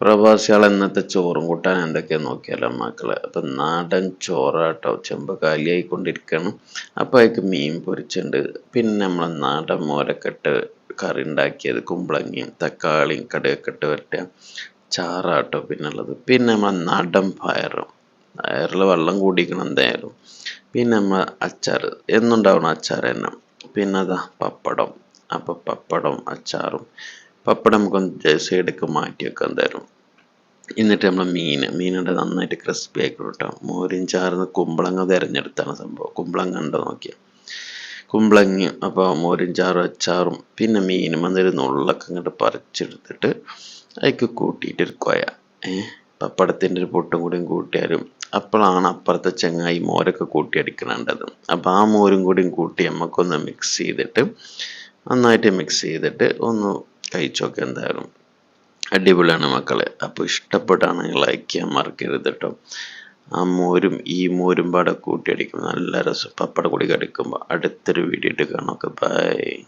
പ്രവാസികൾ ചോറും കൂട്ടാൻ എന്തൊക്കെയാ നോക്കിയാലോ മക്കളെ അപ്പം നാടൻ ചോറാട്ടോ. ചെമ്പ് കാലിയായിക്കൊണ്ടിരിക്കണം. അപ്പോൾ അതിക്ക് മീൻ പൊരിച്ചിട്ടുണ്ട് പിന്നെ നമ്മളെ നാടൻ മോരക്കെട്ട് കറി ഉണ്ടാക്കിയത് കുമ്പളങ്ങിയും തക്കാളിയും കടുകൊക്കെ ഇട്ട് വരട്ടുക ചാറാട്ടോ പിന്നുള്ളത്. പിന്നെ നമ്മളെ നാടൻ പയറും. പയറിൽ വെള്ളം കൂടിക്കണം എന്തായാലും. പിന്നെ നമ്മൾ അച്ചാർ. എന്നുണ്ടാവണം അച്ചാർ തന്നെ. പിന്നെ അതാ പപ്പടം. അപ്പോൾ പപ്പടം അച്ചാറും. പപ്പടം നമുക്കൊന്ന് സൈഡൊക്കെ മാറ്റി വെക്കാം എന്തായാലും. എന്നിട്ട് നമ്മൾ മീൻ മീനുണ്ട് നന്നായിട്ട് ക്രിസ്പി ആയിക്കോട്ടെ കിട്ടാം മോരും ചാർന്ന് കുമ്പളങ്ങ തിരഞ്ഞെടുത്താണ് സംഭവം. കുമ്പളങ്ങ ഉണ്ടോ നോക്കിയ. കുമ്പളങ്ങ അപ്പോൾ മോരും ചാറും അച്ചാറും പിന്നെ മീനും വന്നൊരു നുള്ളൊക്കെ ഇങ്ങോട്ട് പറിച്ചെടുത്തിട്ട് അതിക്ക് കൂട്ടിയിട്ട് ഒരു കൊയ. ഏഹ് പപ്പടത്തിന്റെ ഒരു പൊട്ടും കൂടിയും കൂട്ടിയാലും അപ്പോഴാണ് അപ്പുറത്തെ ചങ്ങായി മോരൊക്കെ കൂട്ടി അടിക്കണേണ്ടത് അപ്പോൾ ആ മോരും കൂടിയും കൂട്ടി നമുക്കൊന്ന് മിക്സ് ചെയ്തിട്ട് നന്നായിട്ട് മിക്സ് ചെയ്തിട്ട് ഒന്ന് കഴിച്ചു നോക്കുക എന്തായാലും അടിപൊളിയാണ് മക്കളെ. അപ്പോൾ ഇഷ്ടപ്പെട്ടാണെങ്കിൽ ലൈക്ക് ചെയ്യാൻ മറക്കരുത് കേട്ടോ ആ മോരും ഈ മോരും പാടെ കൂട്ടിയടിക്കും നല്ല രസം. പപ്പട കൂടി കടിക്കുമ്പോൾ അടുത്തൊരു വീഡിയോ ഇട്ട് കാണാം. ബൈ